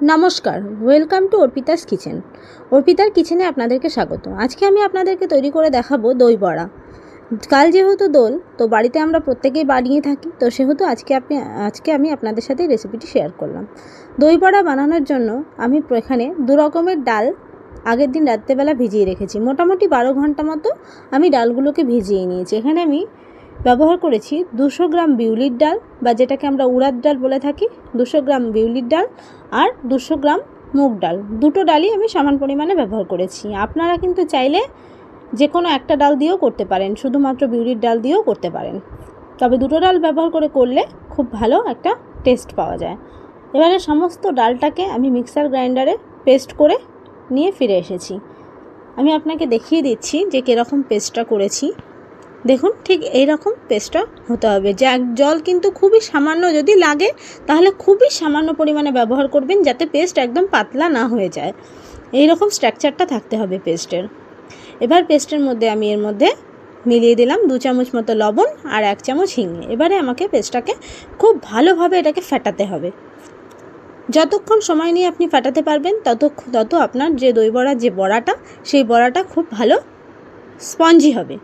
নমস্কার welcome to Arpita's kitchen অর্পিতার কিচেনে আপনাদেরকে স্বাগত। আজকে আমি আপনাদেরকে তৈরি করে দেখাবো দই বড়া। কাল যেহেতু দোল, তো বাড়িতে আমরা প্রত্যেকেই বানিয়ে থাকি, তো সেহেতু আজকে আপনি, আজকে আমি আপনাদের সাথে রেসিপিটি শেয়ার করলাম। দই বড়া বানানোর জন্য আমি এখানে দু রকমের ডাল আগের দিন রাত্রেবেলা ভিজিয়ে রেখেছি। মোটামুটি বারো ঘণ্টা মতো আমি ডালগুলোকে ভিজিয়ে নিয়েছি। এখানে আমি ব্যবহার করেছি দুশো গ্রাম বিউলির ডাল বা যেটাকে আমরা উড়াদ ডাল বলে থাকি, দুশো গ্রাম বিউলির ডাল আর দুশো গ্রাম মুগ ডাল। দুটো ডালই আমি সমান পরিমাণে ব্যবহার করেছি। আপনারা কিন্তু চাইলে যে কোনো একটা ডাল দিয়েও করতে পারেন, শুধুমাত্র বিউলির ডাল দিয়েও করতে পারেন। তবে দুটো ডাল ব্যবহার করে করলে খুব ভালো একটা টেস্ট পাওয়া যায়। এবারে সমস্ত ডালটাকে আমি মিক্সার গ্রাইন্ডারে পেস্ট করে নিয়ে ফিরে এসেছি। আমি আপনাকে দেখিয়ে দিচ্ছি যে কীরকম পেস্টটা করেছি। দেখুন, ঠিক এই রকম পেস্টটা হতে হবে। যা জল কিন্তু খুবই সামান্য যদি লাগে, তাহলে খুবই সামান্য পরিমাণে ব্যবহার করবেন যাতে পেস্ট একদম পাতলা না হয়ে যায়। এই রকম স্ট্রাকচারটা থাকতে হবে পেস্টের এবার পেস্টের মধ্যে আমি এর মধ্যে মিলিয়ে দিলাম দু চামচ মতো লবণ আর এক চামচ হিঙে এবারে আমাকে পেস্টটাকে খুব ভালোভাবে এটাকে ফেটাতে হবে। যতক্ষণ সময় নিয়ে আপনি ফাটাতে পারবেন তত তত আপনার যে দই বড়া, যে বড়াটা, সেই বড়াটা খুব ভালো স্পঞ্জি হবে।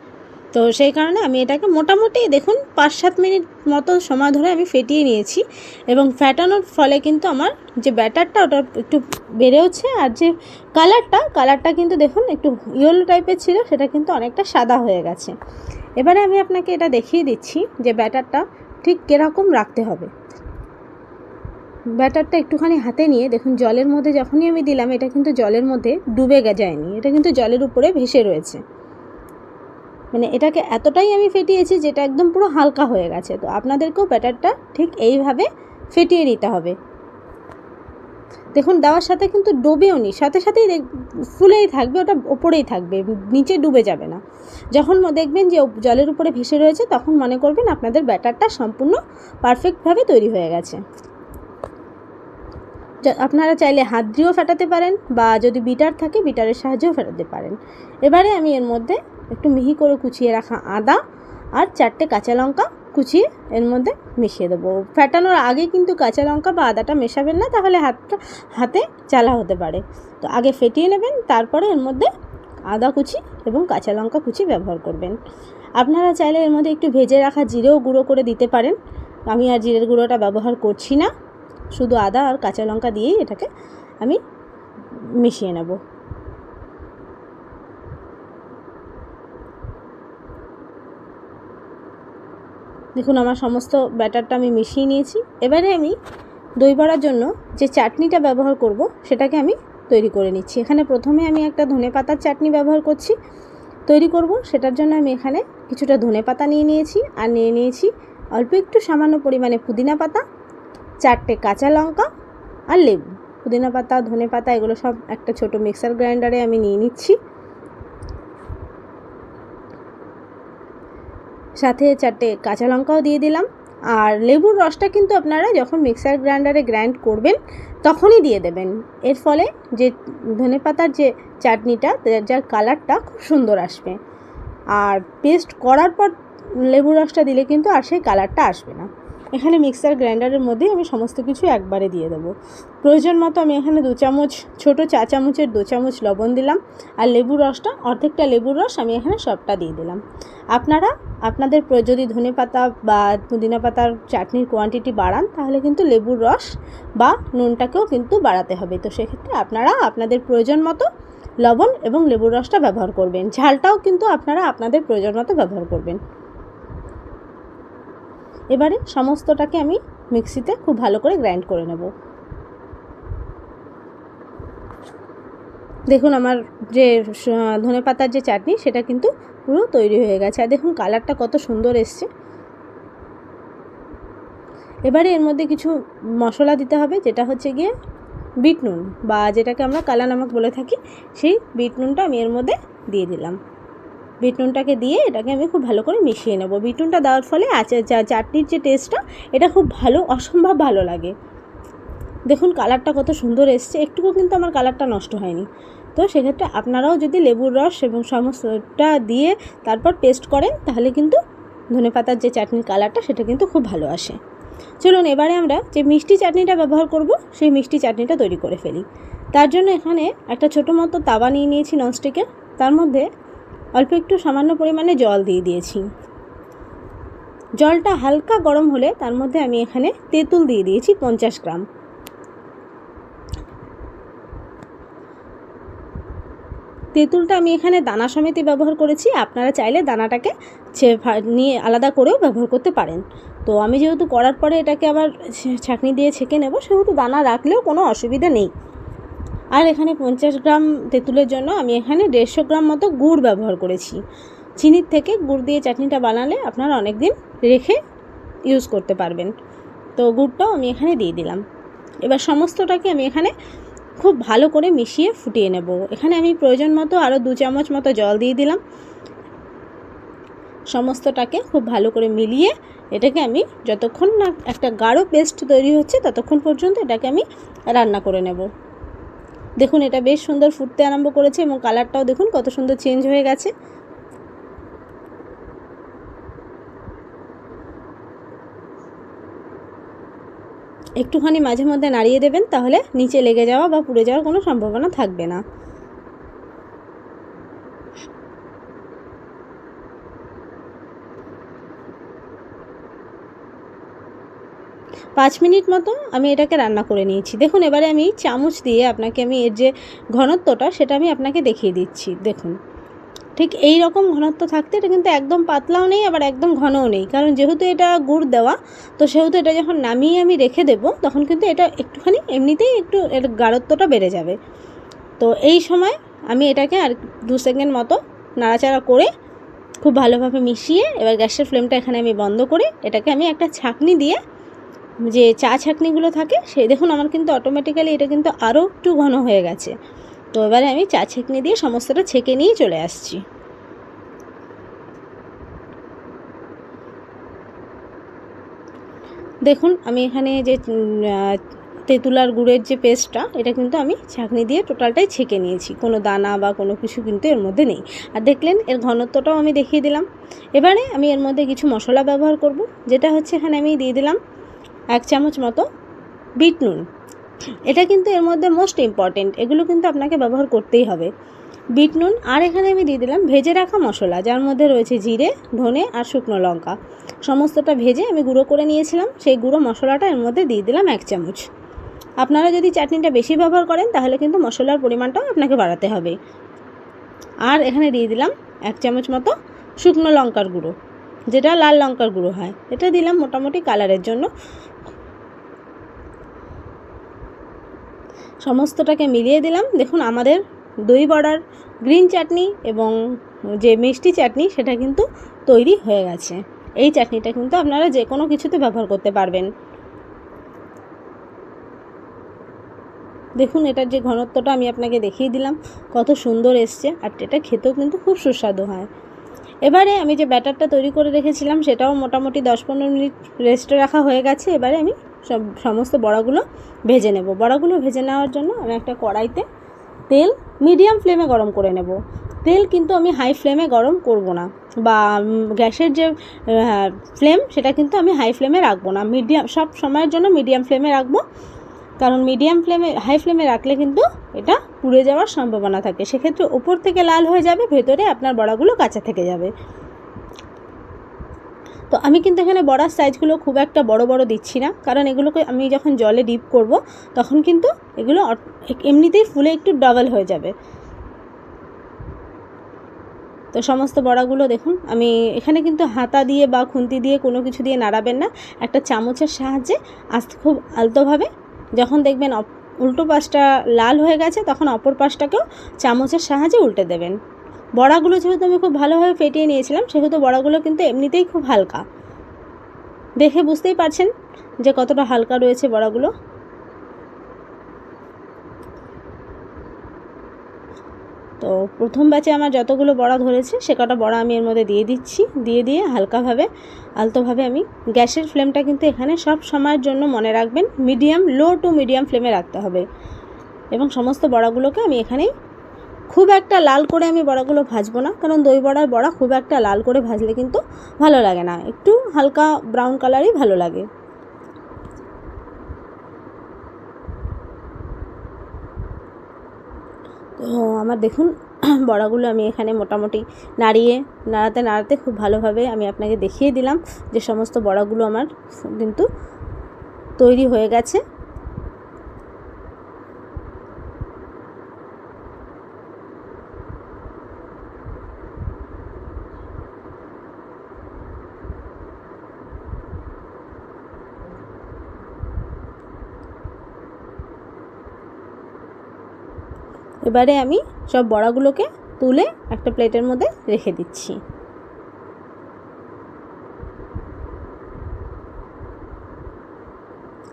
তো সেই কারণে আমি এটাকে মোটামুটি দেখুন পাঁচ সাত মিনিট মতো সময় ধরে আমি ফেটিয়ে নিয়েছি এবং ফ্যাটানোর ফলে কিন্তু আমার যে ব্যাটারটা ওটা একটু বেড়েওছে আর যে কালারটা কালারটা কিন্তু দেখুন একটু ইয়েলো টাইপের ছিল, সেটা কিন্তু অনেকটা সাদা হয়ে গেছে। এবারে আমি আপনাকে এটা দেখিয়ে দিচ্ছি যে ব্যাটারটা ঠিক কীরকম রাখতে হবে। ব্যাটারটা একটুখানি হাতে নিয়ে দেখুন, জলের মধ্যে যখনই আমি দিলাম, এটা কিন্তু জলের মধ্যে ডুবে যায়নি। এটা কিন্তু জলের উপরে ভেসে রয়েছে। মানে এটাকে এতটাই আমি ফেটিয়েছি যেটা একদম পুরো হালকা হয়ে গেছে। তো আপনাদেরকেও ব্যাটারটা ঠিক এইভাবে ফেটিয়ে নিতে হবে। দেখুন, দেওয়ার সাথে কিন্তু ডোবেও নি, সাথে সাথেই ফুলেই থাকবে, ওটা ওপরেই থাকবে, নিচে ডুবে যাবে না। যখন দেখবেন যে জলের উপরে ভেসে রয়েছে, তখন মনে করবেন আপনাদের ব্যাটারটা সম্পূর্ণ পারফেক্টভাবে তৈরি হয়ে গেছে। আপনারা চাইলে হাত দিয়েও ফেটাতে পারেন বা যদি বিটার থাকে, বিটারের সাহায্যেও ফেটাতে পারেন। এবারে আমি এর মধ্যে একটু মিহি করে কুচিয়ে রাখা আদা আর চারটে কাঁচা লঙ্কা কুচিয়ে এর মধ্যে মিশিয়ে দেবো। ফ্যাটানোর আগে কিন্তু কাঁচা লঙ্কা বা আদাটা মেশাবেন না, তাহলে হাতটা, হাতে চালা হতে পারে। তো আগে ফেটিয়ে নেবেন, তারপরে এর মধ্যে আদা কুচি এবং কাঁচা লঙ্কা কুচি ব্যবহার করবেন। আপনারা চাইলে এর মধ্যে একটু ভেজে রাখা জিরেও গুঁড়ো করে দিতে পারেন। আমি আর জিরের গুঁড়োটা ব্যবহার করছি না। শুধু আদা আর কাঁচা লঙ্কা দিয়েই এটাকে আমি মিশিয়ে নেব। দেখুন, আমার সমস্ত ব্যাটারটা আমি মিশিয়ে নিয়েছি। এবারে আমি দই বড়ার জন্য যে চাটনিটা ব্যবহার করব, সেটাকে আমি তৈরি করে নিচ্ছি। এখানে প্রথমে আমি একটা ধনে পাতার চাটনি ব্যবহার করছি। তৈরি করব, সেটার জন্য আমি এখানে কিছুটা ধনে পাতা নিয়ে নিয়েছি আর নিয়ে নিয়েছি অল্প একটু সামান্য পরিমাণে পুদিনা পাতা, চারটে কাঁচা লঙ্কা আর লেবু। পুদিনা পাতা, ধনে পাতা, এগুলো সব একটা ছোট মিক্সার গ্রাইন্ডারে আমি নিয়ে নিচ্ছি। সাথে চারটে কাঁচা লঙ্কাও দিয়ে দিলাম। আর লেবুর রসটা কিন্তু আপনারা যখন মিক্সার গ্রাইন্ডারে গ্রাইন্ড করবেন, তখনই দিয়ে দেবেন। এর ফলে যে ধনে পাতার যে চাটনিটা যার কালারটা খুব সুন্দর আসবে। আর পেস্ট করার পর লেবুর রসটা দিলে কিন্তু আর সেই কালারটা আসবে না। এখানে মিক্সার গ্রাইন্ডারের মধ্যেই আমি সমস্ত কিছু একবারে দিয়ে দেবো। প্রয়োজন মতো আমি এখানে দু চামচ, ছোটো চা চামচের দু চামচ লবণ দিলাম আর লেবুর রসটা, অর্ধেকটা লেবুর রস আমি এখানে সবটা দিয়ে দিলাম। আপনারা, আপনাদের যদি ধনে পাতা বা পুদিনা পাতার চাটনির কোয়ান্টিটি বাড়ান, তাহলে কিন্তু লেবুর রস বা নুনটাকেও কিন্তু বাড়াতে হবে। তো সেক্ষেত্রে আপনারা আপনাদের প্রয়োজন মতো লবণ এবং লেবুর রসটা ব্যবহার করবেন। ঝালটাও কিন্তু আপনারা আপনাদের প্রয়োজন মতো ব্যবহার করবেন। এবারে সমস্তটাকে আমি মিক্সিতে খুব ভালো করে গ্রাইন্ড করে নেব। দেখুন আমার যে ধনে পাতার যে চাটনি, সেটা কিন্তু পুরো তৈরি হয়ে গেছে। আর দেখুন কালারটা কত সুন্দর এসছে। এবারে এর মধ্যে কিছু মশলা দিতে হবে, যেটা হচ্ছে গিয়ে বিট নুন, বা যেটাকে আমরা কালা নামক বলে থাকি, সেই বিট নুনটা আমি এর মধ্যে দিয়ে দিলাম। বিট নুনটাকে দিয়ে এটাকে আমি খুব ভালো করে মিশিয়ে নেব। বিট নুনটা দেওয়ার ফলে আচার চাটনির যে টেস্টটা এটা খুব ভালো, অসম্ভব ভালো লাগে। দেখুন কালারটা কত সুন্দর এসছে, একটুকু কিন্তু আমার কালারটা নষ্ট হয়নি। তো সেক্ষেত্রে আপনারাও যদি লেবুর রস এবং সমস্তটা দিয়ে তারপর পেস্ট করেন, তাহলে কিন্তু ধনে পাতার যে চাটনির কালারটা সেটা কিন্তু খুব ভালো আসে। চলুন এবারে আমরা যে মিষ্টি চাটনিটা ব্যবহার করব, সেই মিষ্টি চাটনিটা তৈরি করে ফেলি। তার জন্য এখানে একটা ছোটো মতো তাওয়া নিয়ে নিয়েছি ননস্টিকের তার মধ্যে অল্প একটু সামান্য পরিমাণে জল দিয়ে দিয়েছি। জলটা হালকা গরম হলে তার মধ্যে আমি এখানে তেঁতুল দিয়ে দিয়েছি পঞ্চাশ গ্রাম। তেঁতুলটা আমি এখানে দানা সমেতই ব্যবহার করেছি, আপনারা চাইলে দানাটাকে নিয়ে আলাদা করেও ব্যবহার করতে পারেন। তো আমি যেহেতু করার পরে এটাকে আবার ছাঁকনি দিয়ে ছেঁকে নেব, সেহেতু দানা রাখলেও কোনো অসুবিধা নেই। আর এখানে পঞ্চাশ গ্রাম তেঁতুলের জন্য আমি এখানে দেড়শো গ্রাম মতো গুড় ব্যবহার করেছি। চিনির থেকে গুড় দিয়ে চাটনিটা বানালে আপনারা অনেক দিন রেখে ইউজ করতে পারবেন। তো গুড়টাও আমি এখানে দিয়ে দিলাম। এবার সমস্তটাকে আমি এখানে খুব ভালো করে মিশিয়ে ফুটিয়ে নেব। এখানে আমি প্রয়োজন মতো আরও দু চামচ মতো জল দিয়ে দিলাম। সমস্তটাকে খুব ভালো করে মিলিয়ে এটাকে আমি যতক্ষণ না একটা গাঢ় পেস্ট তৈরি হচ্ছে ততক্ষণ পর্যন্ত এটাকে আমি রান্না করে নেব। দেখুন, এটা বেশ সুন্দর ফুটতে আরম্ভ করেছে এবং কালারটাও দেখুন কত সুন্দর চেঞ্জ হয়ে গেছে। একটুখানি মাঝে মধ্যে নাড়িয়ে দেবেন, তাহলে নিচে লেগে যাওয়া বা পুড়ে যাওয়ার কোনো সম্ভাবনা থাকবে না। পাঁচ মিনিট মতো আমি এটাকে রান্না করে নিয়েছি। দেখুন, এবারে আমি চামচ দিয়ে আপনাকে আমি এর যে ঘনত্বটা, সেটা আমি আপনাকে দেখিয়ে দিচ্ছি। দেখুন, ঠিক এই রকম ঘনত্ব থাকতে এটা কিন্তু একদম পাতলাও নেই, আবার একদম ঘনও নেই। কারণ যেহেতু এটা গুড় দেওয়া, তো সেহেতু এটা যখন নামিয়ে আমি রেখে দেবো, তখন কিন্তু এটা একটুখানি এমনিতেই একটু এর গাঢ়ত্বটা বেড়ে যাবে। তো এই সময় আমি এটাকে আর দু সেকেন্ড মতো নাড়াচাড়া করে খুব ভালোভাবে মিশিয়ে, এবার গ্যাসের ফ্লেমটা এখানে আমি বন্ধ করে, এটাকে আমি একটা ছাঁকনি দিয়ে যে চা ছাঁকনিগুলো থাকে সেই দেখুন আমার কিন্তু অটোমেটিক্যালি এটা কিন্তু আরও একটু ঘন হয়ে গেছে। তো এবারে আমি চা ছেঁকনি দিয়ে সমস্তটা ছেঁকে নিয়ে চলে আসছি। দেখুন, আমি এখানে যে তেঁতুলার গুড়ের যে পেস্টটা এটা কিন্তু আমি ছাঁকনি দিয়ে টোটালটাই ছেঁকে নিয়েছি। কোনো দানা বা কোনো কিছু কিন্তু এর মধ্যে নেই। আর দেখলেন, এর ঘনত্বটাও আমি দেখিয়ে দিলাম। এবারে আমি এর মধ্যে কিছু মশলা ব্যবহার করব, যেটা হচ্ছে এখানে আমি দিয়ে দিলাম এক চামচ মতো বিট নুন। এটা কিন্তু এর মধ্যে মোস্ট ইম্পর্টেন্ট এগুলো কিন্তু আপনাকে ব্যবহার করতেই হবে। বিট নুন, আর এখানে আমি দিয়ে দিলাম ভেজে রাখা মশলা, যার মধ্যে রয়েছে জিরে, ধনে আর শুকনো লঙ্কা। সমস্তটা ভেজে আমি গুঁড়ো করে নিয়েছিলাম, সেই গুঁড়ো মশলাটা এর মধ্যে দিয়ে দিলাম এক চামচ। আপনারা যদি চাটনিটা বেশি ব্যবহার করেন, তাহলে কিন্তু মশলার পরিমাণটাও আপনাকে বাড়াতে হবে। আর এখানে দিয়ে দিলাম এক চামচ মতো শুকনো লঙ্কার গুঁড়ো, যেটা লাল লঙ্কার গুঁড়ো হয়। এটা দিলাম মোটামুটি কালারের জন্য। সমস্তটাকে মিলিয়ে দিলাম। দেখুন, আমাদের দই বড়ার গ্রিন চাটনি এবং যে মিষ্টি চাটনি, সেটা কিন্তু তৈরি হয়ে গেছে। এই চাটনিটা কিন্তু আপনারা যে কোনো কিছুতে ব্যবহার করতে পারবেন। দেখুন, এটার যে ঘনত্বটা আমি আপনাকে দেখিয়ে দিলাম, কত সুন্দর এসছে আর এটা খেতেও কিন্তু খুব সুস্বাদু হয়। এবারে আমি যে ব্যাটারটা তৈরি করে রেখেছিলাম, সেটাও মোটামুটি দশ পনেরো মিনিট রেস্টে রাখা হয়ে গেছে। এবারে আমি সব সমস্ত বড়াগুলো ভেজে নেব। বড়াগুলো ভেজে নেওয়ার জন্য আমি একটা কড়াইতে তেল মিডিয়াম ফ্লেমে গরম করে নেব। তেল কিন্তু আমি হাই ফ্লেমে গরম করব না বা গ্যাসের যে ফ্লেম সেটা কিন্তু আমি হাই ফ্লেমে রাখব না। মিডিয়াম সব সময়ের জন্য মিডিয়াম ফ্লেমে রাখব। কারণ মিডিয়াম ফ্লেমে হাই ফ্লেমে রাখলে কিন্তু এটা পুড়ে যাওয়ার সম্ভাবনা থাকে। সেক্ষেত্রে ওপর থেকে লাল হয়ে যাবে, ভেতরে আপনার বড়াগুলো কাঁচা থেকে যাবে। তো আমি কিন্তু এখানে বড়ার সাইজগুলো খুব একটা বড় বড় দিচ্ছি না। কারণ এগুলোকে আমি যখন জলে ডিপ করব, তখন কিন্তু এগুলো এমনিতেই ফুলে একটু ডাবল হয়ে যাবে। তো সমস্ত বড়াগুলো দেখুন, আমি এখানে কিন্তু হাতা দিয়ে বা খুন্তি দিয়ে কোনো কিছু দিয়ে নাড়াবেন না। একটা চামচের সাহায্যে আস্তে খুব আলতোভাবে যখন দেখবেন উল্টো পাশটা লাল হয়ে গেছে, তখন অপর পাশটাকেও চামচের সাহায্যে উল্টে দেবেন। বড়াগুলো যেহেতু আমি খুব ভালোভাবে ফেটিয়ে নিয়েছিলাম, সেহেতু বড়াগুলো কিন্তু এমনিতেই খুব হালকা। দেখে বুঝতেই পারছেন যে কতটা হালকা রয়েছে বড়াগুলো। তো প্রথম ব্যাচে আমার যতগুলো বড়া ধরেছে, সে কটা বড়া আমি এর মধ্যে দিয়ে দিচ্ছি, দিয়ে দিয়ে হালকাভাবে, আলতোভাবে আমি গ্যাসের ফ্লেমটা কিন্তু এখানে সব সময়ের জন্য মনে রাখবেন মিডিয়াম লো টু মিডিয়াম ফ্লেমে রাখতে হবে। এবং সমস্ত বড়াগুলোকে আমি এখানেই খুব একটা লাল করে আমি বড়াগুলো ভাজবো না, কারণ দই বড়ার বড়া খুব একটা লাল করে ভাজলে কিন্তু ভালো লাগে না। একটু হালকা ব্রাউন কালারই ভালো লাগে। তো আমার দেখুন, বড়াগুলো আমি এখানে মোটামুটি নাড়িয়ে, নাড়াতে নাড়াতে খুব ভালোভাবে আমি আপনাকে দেখিয়ে দিলাম যে সমস্ত বড়াগুলো আমার কিন্তু তৈরি হয়ে গেছে। এবারে আমি সব বড়াগুলোকে তুলে একটা প্লেটের মধ্যে রেখে দিচ্ছি।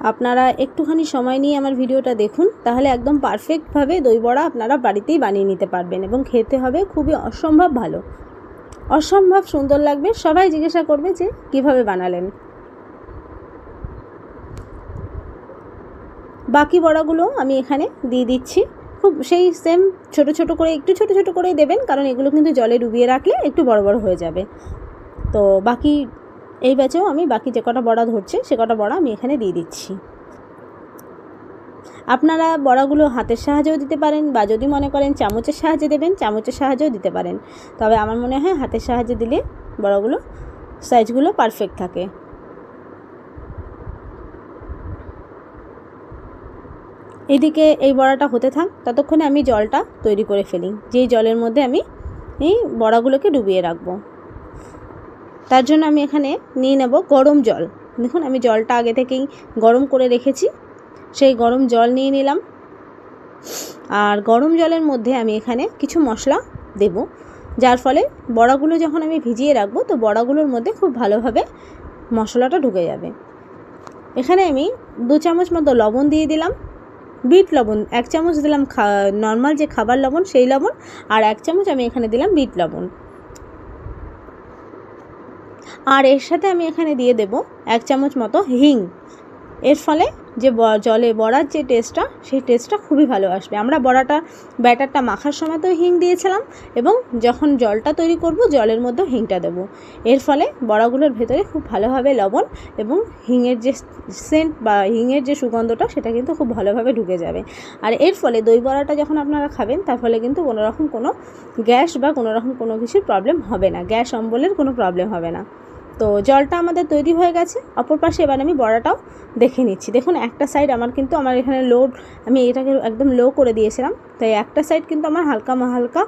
আপনারা একটুখানি সময় নিয়ে আমার ভিডিওটা দেখুন, তাহলে একদম পারফেক্টভাবে দই বড়া আপনারা বাড়িতেই বানিয়ে নিতে পারবেন এবং খেতে হবে খুবই অসম্ভব ভালো। অসম্ভব সুন্দর লাগবে, সবাই জিজ্ঞাসা করবে যে কীভাবে বানালেন। বাকি বড়াগুলো আমি এখানে দিয়ে দিচ্ছি। খুব সেই সেম ছোট ছোট করে, একটু ছোট ছোট করেই দেবেন, কারণ এগুলো কিন্তু জলে ডুবিয়ে রাখলে একটু বড় বড় হয়ে যাবে। তো বাকি এই ব্যাচেও আমি বাকি যে কটা বড়া ধরছে, সে কটা বড়া আমি এখানে দিয়ে দিচ্ছি। আপনারা বড়াগুলো হাতের সাহায্যেও দিতে পারেন, বা যদি মনে করেন চামচের সাহায্যে দেবেন, চামচের সাহায্যেও দিতে পারেন। তবে আমার মনে হয় হাতের সাহায্যে দিলে বড়াগুলো সাইজগুলো পারফেক্ট থাকে। এদিকে এই বড়াটা হতে থাক, ততক্ষণে আমি জলটা তৈরি করে ফেলি। যেই জলের মধ্যে আমি এই বড়াগুলোকে ডুবিয়ে রাখব। তার জন্য আমি এখানে নিয়ে নেব গরম জল। দেখুন, আমি জলটা আগে থেকেই গরম করে রেখেছি। সেই গরম জল নিয়ে নিলাম। আর গরম জলের মধ্যে আমি এখানে কিছু মশলা দেব, যার ফলে বড়াগুলো যখন আমি ভিজিয়ে রাখব, তো বড়াগুলোর মধ্যে খুব ভালোভাবে মশলাটা ঢুকে যাবে। এখানে আমি দু চামচ মতো লবণ দিয়ে দিলাম। বিট লবণ, এক চামচ দিলাম নর্মাল যে খাবার লবণ, সেই লবণ, আর এক চামচ আমি এখানে দিলাম বিট লবণ। আর এর সাথে আমি এখানে দিয়ে দেব এক চামচ মতো হিং। এর ফলে যে জলে বড়ার যে টেস্টটা সেই টেস্টটা খুবই ভালো আসবে। আমরা বড়াটা, ব্যাটারটা মাখার সময় তো হিং দিয়েছিলাম এবং যখন জলটা তৈরি করব, জলের মধ্যেও হিংটা দেবো। এর ফলে বড়াগুলোর ভেতরে খুব ভালোভাবে লবণ এবং হিংয়ের যে সেন্ট বা হিংয়ের যে সুগন্ধটা, সেটা কিন্তু খুব ভালোভাবে ঢুকে যাবে। আর এর ফলে দই বড়াটা যখন আপনারা খাবেন, তার ফলে কিন্তু কোনো রকম কোনো গ্যাস বা কোনো রকম কোনো কিছুর প্রবলেম হবে না। গ্যাস, অম্বলের কোনো প্রবলেম হবে না। তো জলটা আমাদের তৈরি হয়ে গেছে। অপর পাশে এবার আমি বড়াটাও দেখে নিচ্ছি। দেখুন, একটা সাইড আমার কিন্তু আমার এখানে লো আমি এটাকে একদম লো করে দিয়েছিলাম। তাই একটা সাইড কিন্তু আমার হালকা হালকা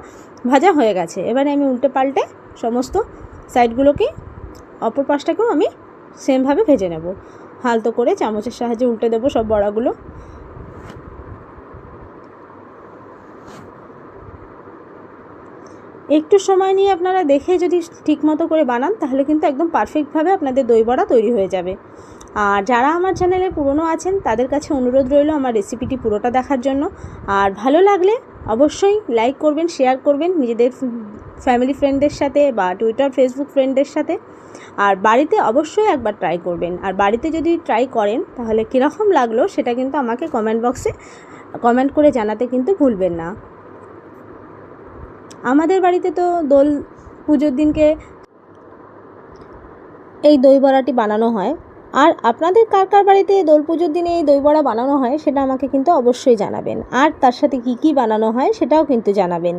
ভাজা হয়ে গেছে। এবারে আমি উল্টে পাল্টে সমস্ত সাইডগুলোকে অপর পাশটাকেও আমি সেমভাবে ভেজে নেব। হালতো করে চামচের সাহায্যে উল্টে দেবো সব বড়াগুলো। একটু সময় নিয়ে আপনারা দেখে যদি ঠিকমতো করে বানান, তাহলে কিন্তু একদম পারফেক্টভাবে আপনাদের দই বড়া তৈরি হয়ে যাবে। আর যারা আমার চ্যানেলে পুরনো আছেন, তাদের কাছে অনুরোধ রইল আমার রেসিপিটি পুরোটা দেখার জন্য। আর ভালো লাগলে অবশ্যই লাইক করবেন শেয়ার করবেন নিজেদের ফ্যামিলি ফ্রেন্ডদের সাথে বা টুইটার ফেসবুক ফ্রেন্ডদের সাথে। আর বাড়িতে অবশ্যই একবার ট্রাই করবেন। আর বাড়িতে যদি ট্রাই করেন, তাহলে কীরকম লাগল সেটা কিন্তু আমাকে কমেন্ট বক্সে কমেন্ট করে জানাতে কিন্তু ভুলবেন না। আমাদের বাড়িতে তো দোল পুজোর দিনকে এই দই বড়াটি বানানো হয়। আর আপনাদের কার কার বাড়িতে দোল পুজোর দিনে এই দই বড়া বানানো হয় সেটা আমাকে কিন্তু অবশ্যই জানাবেন। আর তার সাথে কি কি বানানো হয় সেটাও কিন্তু জানাবেন।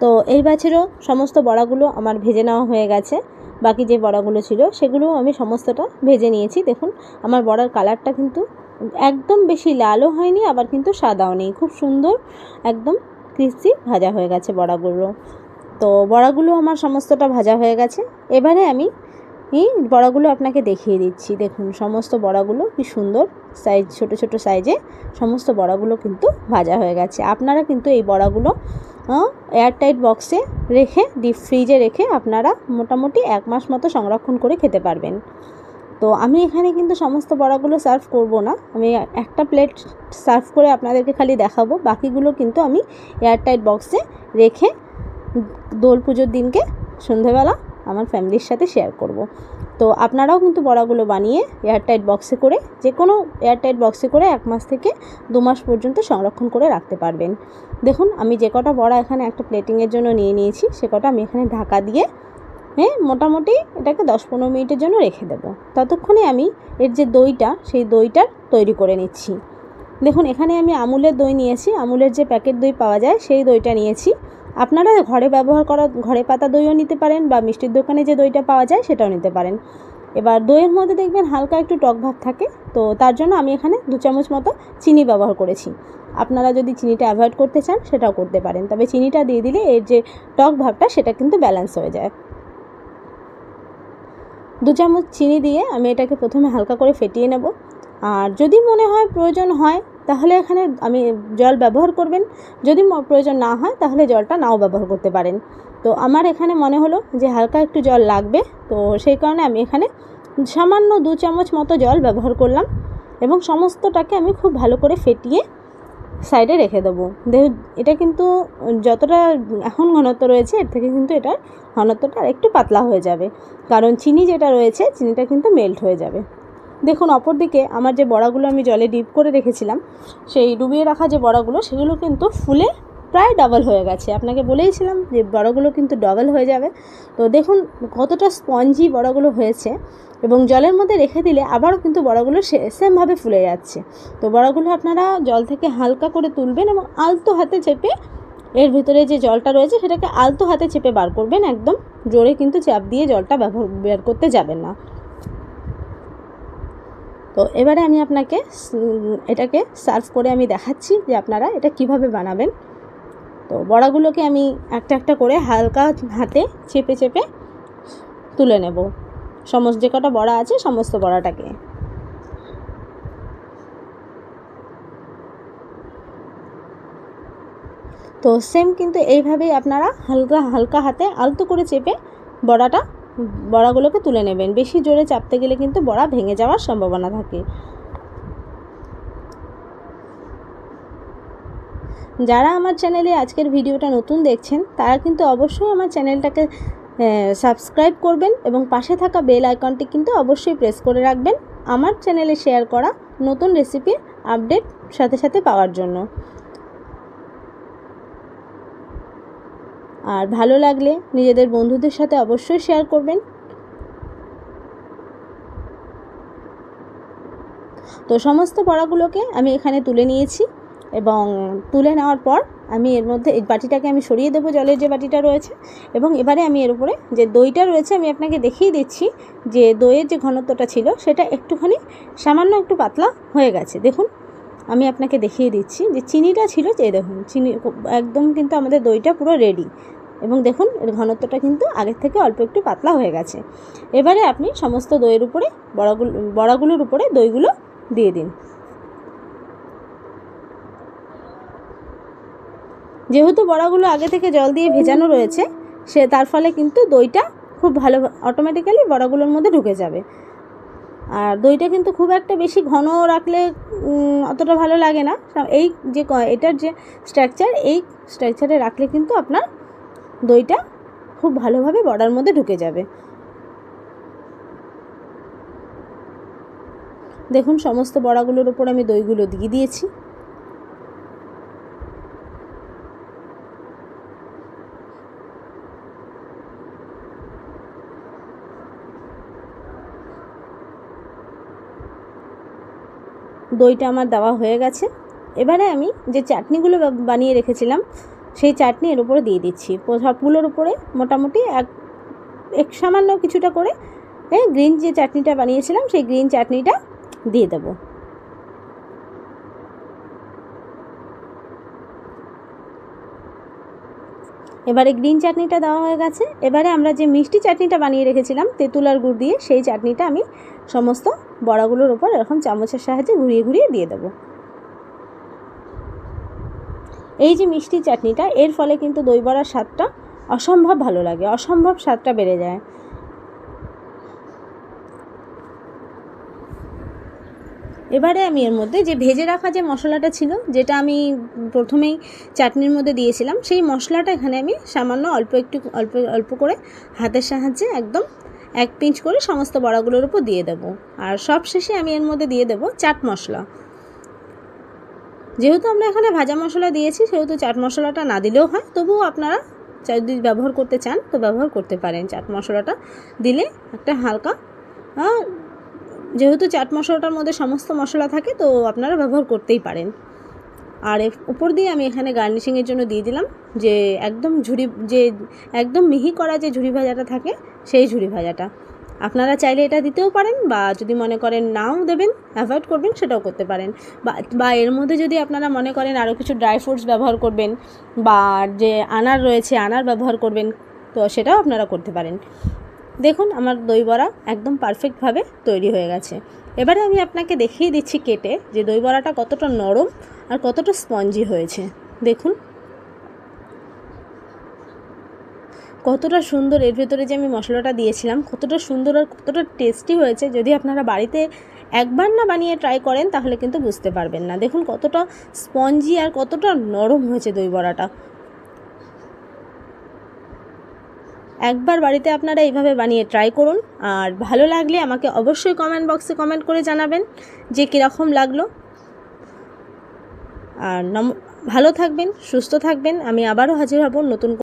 তো এই বছরও সমস্ত বড়াগুলো আমার ভেজে নেওয়া হয়ে গেছে। বাকি যে বড়াগুলো ছিল সেগুলোও আমি সমস্তটা ভেজে নিয়েছি। দেখুন, আমার বড়ার কালারটা কিন্তু একদম বেশি লালও হয়নি, আবার কিন্তু সাদাও নেই। খুব সুন্দর, একদম ক্রিস্পি ভাজা হয়ে গেছে বড়াগুলো। তো বড়াগুলো আমার সমস্তটা ভাজা হয়ে গেছে। এবারে আমি এই বড়াগুলো আপনাকে দেখিয়ে দিচ্ছি। দেখুন, সমস্ত বড়াগুলো কি সুন্দর সাইজ, ছোট ছোট সাইজে সমস্ত বড়াগুলো কিন্তু ভাজা হয়ে গেছে। আপনারা কিন্তু এই বড়াগুলো এয়ারটাইট বক্সে রেখে ডিপ ফ্রিজে রেখে আপনারা মোটামুটি এক মাস মতো সংরক্ষণ করে খেতে পারবেন। তো আমি এখানে কিন্তু সমস্ত বড়াগুলো সার্ভ করব না। আমি একটা প্লেট সার্ভ করে আপনাদেরকে খালি দেখাবো। বাকিগুলো কিন্তু আমি এয়ারটাইট বক্সে রেখে দোল পুজোর দিনকে সন্ধেবেলা আমার ফ্যামিলির সাথে শেয়ার করব। তো আপনারাও কিন্তু বড়াগুলো বানিয়ে এয়ারটাইট বক্সে করে যে কোনো এয়ারটাইট বক্সে করে এক মাস থেকে দু মাস পর্যন্ত সংরক্ষণ করে রাখতে পারবেন। দেখুন, আমি যে কটা বড়া এখানে একটা প্লেটিংয়ের জন্য নিয়ে নিয়েছি, সে কটা আমি এখানে ঢাকা দিয়ে হ্যাঁ মোটামুটি এটাকে দশ পনেরো মিনিটের জন্য রেখে দেবো। ততক্ষণে আমি এর যে দইটা, সেই দইটার তৈরি করে নিচ্ছি। দেখুন, এখানে আমি আমুলের দই নিয়েছি। আমুলের যে প্যাকেট দই পাওয়া যায়, সেই দইটা নিয়েছি। আপনারা ঘরে ব্যবহার করা, ঘরে পাতা দইও নিতে পারেন বা মিষ্টির দোকানে যে দইটা পাওয়া যায়, সেটাও নিতে পারেন। এবার দইয়ের মধ্যে দেখবেন হালকা একটু টক ভাব থাকে, তো তার জন্য আমি এখানে দু চামচ মতো চিনি ব্যবহার করেছি। আপনারা যদি চিনিটা অ্যাভয়েড করতে চান, সেটাও করতে পারেন। তবে চিনিটা দিয়ে দিলে এর যে টক ভাবটা, সেটা কিন্তু ব্যালেন্স হয়ে যায়। দু চামচ চিনি দিয়ে আমি এটাকে প্রথমে হালকা করে ফেটিয়ে নেব। আর যদি মনে হয় প্রয়োজন হয়, তাহলে এখানে আমি জল ব্যবহার করবেন। যদি প্রয়োজন না হয়, তাহলে জলটা নাও ব্যবহার করতে পারেন। তো আমার এখানে মনে হলো যে হালকা একটু জল লাগবে, তো সেই কারণে আমি এখানে সামান্য দু চামচ মতো জল ব্যবহার করলাম এবং সমস্তটাকে আমি খুব ভালো করে ফেটিয়ে সাইডে রেখে দেবো। দেখ এটা কিন্তু যতটা এখন ঘনত্ব রয়েছে, এর থেকে কিন্তু এটার ঘনত্বটা একটু পাতলা হয়ে যাবে। কারণ চিনি যেটা রয়েছে, চিনিটা কিন্তু মেল্ট হয়ে যাবে। দেখুন, অপরদিকে আমার যে বড়াগুলো আমি জলে ডিপ করে রেখেছিলাম, সেই ডুবিয়ে রাখা যে বড়াগুলো, সেগুলো কিন্তু ফুলে প্রায় ডবল হয়ে গেছে। আপনাকে বলেইছিলাম যে বড়াগুলো কিন্তু ডবল হয়ে যাবে। তো দেখুন কতটা স্পঞ্জি বড়াগুলো হয়েছে এবং জলের মধ্যে রেখে দিলে আবারও কিন্তু বড়াগুলো সেমভাবে ফুলে যাচ্ছে। তো বড়াগুলো আপনারা জল থেকে হালকা করে তুলবেন এবং আলতো হাতে চেপে এর ভিতরে যে জলটা রয়েছে সেটাকে আলতো হাতে চেপে বার করবেন একদম। জোরে কিন্তু চাপ দিয়ে জলটা ব্যবহার, বের করতে যাবেন না। তো এবারে আমি আপনাকে এটাকে সার্ভ করে আমি দেখাচ্ছি যে আপনারা এটা কীভাবে বানাবেন। তো বড়াগুলোকে আমি একটা একটা করে হালকা হাতে চেপে চেপে তুলে নেব। সমস্ত যে কটা বড়া আছে, সমস্ত বড়াটাকে। তো সেম কিন্তু এইভাবেই আপনারা হালকা হালকা হাতে আলতো করে চেপে বড়াটা, বড়াগুলোকে তুলে নেবেন। বেশি জোরে চাপতে গেলে কিন্তু বড়া ভেঙে যাওয়ার সম্ভাবনা থাকে। যারা আমার চ্যানেলে আজকের ভিডিওটা নতুন দেখছেন, তারা কিন্তু অবশ্যই আমার চ্যানেলটাকে সাবস্ক্রাইব করবেন এবং পাশে থাকা বেল আইকনটি কিন্তু অবশ্যই প্রেস করে রাখবেন আমার চ্যানেলে শেয়ার করা নতুন রেসিপির আপডেট সাথে সাথে পাওয়ার জন্য। আর ভালো লাগলে নিজেদের বন্ধুদের সাথে অবশ্যই শেয়ার করবেন। তো সমস্ত পড়াগুলোকে আমি এখানে তুলে নিয়েছি। এবং তুলে নেওয়ার পর আমি এর মধ্যে এই বাটিটাকে আমি সরিয়ে দেবো, জলের যে বাটিটা রয়েছে। এবং এবারে আমি এর উপরে যে দইটা রয়েছে, আমি আপনাকে দেখিয়ে দিচ্ছি যে দইয়ের যে ঘনত্বটা ছিল, সেটা একটুখানি সামান্য একটু পাতলা হয়ে গেছে। দেখুন, আমি আপনাকে দেখিয়ে দিচ্ছি যে চিনিটা ছিল যে দেখুন, চিনি একদম কিন্তু আমাদের দইটা পুরো রেডি এবং দেখুন, এর ঘনত্বটা কিন্তু আগের থেকে অল্প একটু পাতলা হয়ে গেছে। এবারে আপনি সমস্ত দইয়ের উপরে, বড়াগুলো, বড়াগুলোর উপরে দইগুলো দিয়ে দিন। যেহেতু বড়াগুলো আগে থেকে জল দিয়ে ভেজানো রয়েছে, সে তার ফলে কিন্তু দইটা খুব ভালো অটোমেটিক্যালি বড়াগুলোর মধ্যে ঢুকে যাবে। আর দইটা কিন্তু খুব একটা বেশি ঘন রাখলে অতটা ভালো লাগে না। এই যে এটার যে স্ট্রাকচার এই স্ট্রাকচারে রাখলে কিন্তু আপনার দইটা খুব ভালোভাবে বড়ার মধ্যে ঢুকে যাবে। দেখুন, সমস্ত বড়াগুলোর উপর আমি দইগুলো দিয়ে দিয়েছি। দইটা আমার দেওয়া হয়ে গেছে। এবারে আমি যে চাটনিগুলো বানিয়ে রেখেছিলাম, সেই চাটনি এর উপরে দিয়ে দিচ্ছি। সবগুলোর উপরে মোটামুটি এক এক সামান্য কিছুটা করে হ্যাঁ গ্রিন যে চাটনিটা বানিয়েছিলাম, সেই গ্রিন চাটনিটা দিয়ে দেবো। এবারে গ্রিন চাটনিটা দেওয়া হয়ে গেছে। এবারে আমরা যে মিষ্টি চাটনিটা বানিয়ে রেখেছিলাম, তেঁতুল আর গুড় দিয়ে, সেই চাটনিটা আমি সমস্ত বড়াগুলোর ওপর এরকম চামচের সাহায্যে ঘুরিয়ে ঘুরিয়ে দিয়ে দেবো। এই যে মিষ্টি চাটনিটা, এর ফলে কিন্তু দই বড়ার স্বাদটা অসম্ভব ভালো লাগে, অসম্ভব স্বাদটা বেড়ে যায়। এবারে আমি এর মধ্যে যে ভেজে রাখা যে মশলাটা ছিল, যেটা আমি প্রথমেই চাটনির মধ্যে দিয়েছিলাম, সেই মশলাটা এখানে আমি সামান্য অল্প একটু, অল্প অল্প করে হাতের সাহায্যে একদম এক পিঞ্চ করে সমস্ত বড়াগুলোর উপর দিয়ে দেবো। আর সব শেষে আমি এর মধ্যে দিয়ে দেবো চাট মশলা। যেহেতু আমরা এখানে ভাজা মশলা দিয়েছি, সেহেতু চাট মশলাটা না দিলেও হয়, তবুও আপনারা যদি ব্যবহার করতে চান, তো ব্যবহার করতে পারেন। চাট মশলাটা দিলে একটা হালকা যেহেতু চাট মশলাটার মধ্যে সমস্ত মশলা থাকে, তো আপনারা ব্যবহার করতেই পারেন। আর উপর দিয়ে আমি এখানে গার্নিশিংয়ের জন্য দিয়ে দিলাম যে একদম ঝুরি, যে একদম মিহি করা যে ঝুরি ভাজাটা থাকে, সেই ঝুরি ভাজাটা। আপনারা চাইলে এটা দিতেও পারেন বা যদি মনে করেন নাও দেবেন অ্যাভয়েড করবেন, সেটাও করতে পারেন। বা এর মধ্যে যদি আপনারা মনে করেন আরও কিছু ড্রাই ফ্রুটস ব্যবহার করবেন বা যে আনার রয়েছে, আনার ব্যবহার করবেন, তো সেটাও আপনারা করতে পারেন। দেখুন, আমার দই বড়া একদম পারফেক্টভাবে তৈরি হয়ে গেছে। এবারে আমি আপনাকে দেখিয়ে দিচ্ছি কেটে যে দই বড়াটা কতটা নরম আর কতটা স্পঞ্জি হয়েছে। দেখুন। কতটা সুন্দর, এর ভেতরে যে আমি মশলাটা দিয়েছিলাম, কতটা সুন্দর আর কতটা টেস্টি হয়েছে, যদি আপনারা বাড়িতে একবার না বানিয়ে ট্রাই করেন, তাহলে কিন্তু বুঝতে পারবেন না। দেখুন, কতটা স্পঞ্জি আর কতটা নরম হয়েছে দই বড়াটা একবার বাড়িতে আপনারা এইভাবে বানিয়ে ট্রাই করুন। আর ভালো লাগলে আমাকে অবশ্যই কমেন্ট বক্সে কমেন্ট করে জানাবেন যে কীরকম লাগল। আর ভালো থাকবেন, সুস্থ থাকবেন। আমি আবারও হাজির হব নতুন